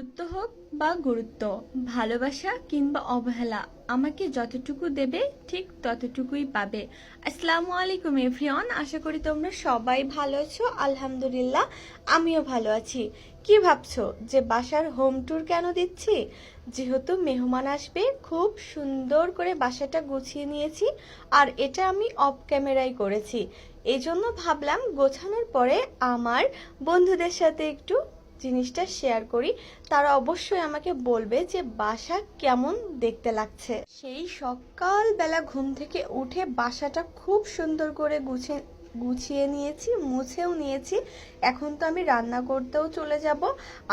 দূরত্ব হোক বা গুরুত্ব, ভালোবাসা কিংবা অবহেলা আমাকে যতটুকু দেবে ঠিক ততটুকুই পাবে। আসসালামু আলাইকুম এভরিওয়ান, আশা করি তোমরা সবাই ভালো আছো, আলহামদুলিল্লাহ আমিও ভালো আছি। কি ভাবছ যে বাসার হোম ট্যুর কেন দিচ্ছি? যেহেতু মেহমান আসবে, খুব সুন্দর করে বাসাটা গুছিয়ে নিয়েছি আর এটা আমি অফ ক্যামেরায় করেছি। এই জন্য ভাবলাম গোছানোর পরে আমার বন্ধুদের সাথে একটু জিনিসটা শেয়ার করি, তারা অবশ্যই আমাকে বলবে যে বাসা কেমন দেখতে লাগছে। সেই সকালবেলা ঘুম থেকে উঠে বাসাটা খুব সুন্দর করে গুছিয়ে গুছিয়ে নিয়েছি, মুছেও নিয়েছি। এখন তো আমি রান্না করতেও চলে যাব।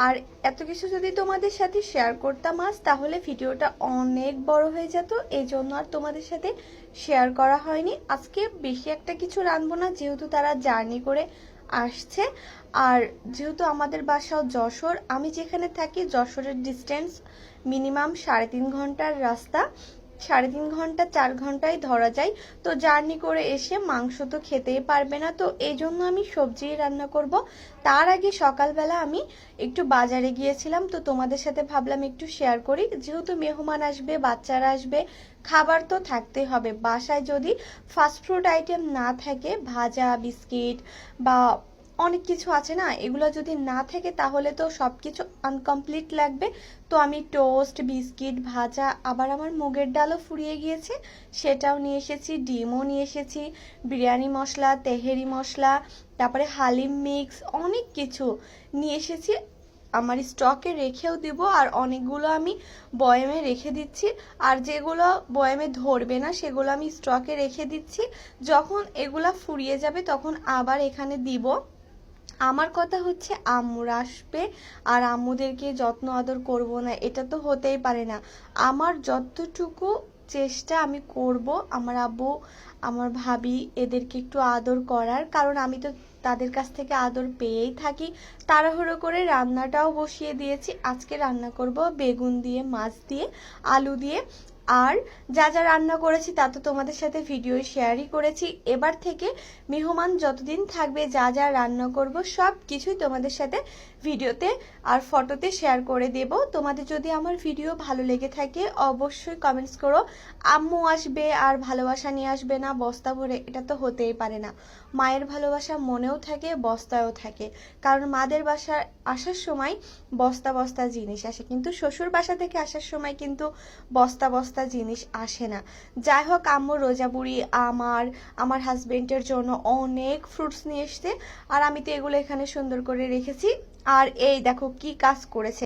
আর এত কিছু যদি তোমাদের সাথে শেয়ার করতাম আজ, তাহলে ভিডিওটা অনেক বড় হয়ে যেত। এই জন্য আর তোমাদের সাথে শেয়ার করা হয়নি। আজকে বেশি একটা কিছু রানবো না, যেহেতু তারা জার্নি করে আসছে। আর যেহেতু আমাদের বাসাও যশোর, আমি যেখানে থাকি, যশোরের ডিস্টেন্স মিনিমাম সাড়ে তিন ঘণ্টার রাস্তা। সাড়ে তিন ঘণ্টা, চার ঘন্টায় ধরা যায়। তো জার্নি করে এসে মাংস তো খেতেই পারবে না। তো এই জন্য আমি সবজি রান্না করব। তার আগে সকালবেলা আমি একটু বাজারে গিয়েছিলাম। তো তোমাদের সাথে ভাবলাম একটু শেয়ার করি। যেহেতু মেহমান আসবে, বাচ্চারা আসবে, খাবার তো থাকতে হবে। বাসায় যদি ফাস্টফুড আইটেম না থাকে, ভাজা, বিস্কিট বা অনেক কিছু আছে না? এগুলো যদি না থাকে তাহলে তো সব কিছু আনকমপ্লিট লাগবে। তো আমি টোস্ট বিস্কিট ভাজা, আবার আমার মুগের ডালও ফুরিয়ে গিয়েছে। সেটাও নিয়ে এসেছি, ডিমও নিয়ে এসেছি, বিরিয়ানি মশলা, তেহেরি মশলা, তারপরে হালিম মিক্স অনেক কিছু নিয়ে এসেছি। আমার স্টকে রেখেও দিব আর অনেকগুলো আমি বয়ামে রেখে দিচ্ছি। আর যেগুলো বয়ামে ধরবে না, সেগুলো আমি স্টকে রেখে দিচ্ছি। যখন এগুলা ফুরিয়ে যাবে তখন আবার এখানে দিব। আমার কথা হচ্ছে আম্মুরা আসবে আর আম্মুদেরকে যত্ন আদর করব না, এটা তো হতেই পারে না। আমার যতটুকু চেষ্টা আমি করব, আমার আব্বু, আমার ভাবি এদেরকে একটু আদর করার, কারণ আমি তো তাদের কাছ থেকে আদর পেয়েই থাকি। তাড়াহুড়ো করে রান্নাটাও বসিয়ে দিয়েছি। আজকে রান্না করব বেগুন দিয়ে, মাছ দিয়ে, আলু দিয়ে। আর যা যা রান্না করেছি তা তো তোমাদের সাথে ভিডিও শেয়ারই করেছি। এবার থেকে মেহমান যতদিন থাকবে, যা যা রান্না করব, সব কিছুই তোমাদের সাথে ভিডিওতে আর ফটোতে শেয়ার করে দেব। তোমাদের যদি আমার ভিডিও ভালো লেগে থাকে, অবশ্যই কমেন্টস করো। আম্মু আসবে আর ভালোবাসা নিয়ে আসবে না, বস্তা ভরে, এটা তো হতেই পারে না। মায়ের ভালোবাসা মনেও থাকে, বস্তায়ও থাকে। কারণ মাদের বাসায় আসার সময় বস্তা বস্তা জিনিস আসে। কিন্তু শ্বশুর বাসা থেকে আসার সময় কিন্তু বস্তা বস্তা জিনিস আসে না। যাই হোক, আম্মু রোজা বুড়ি আমার আমার হাজবেন্ডের জন্য অনেক ফ্রুটস নিয়ে এসছে। আর আমি তো এগুলো এখানে সুন্দর করে রেখেছি। আর এই দেখো কি কাজ করেছে।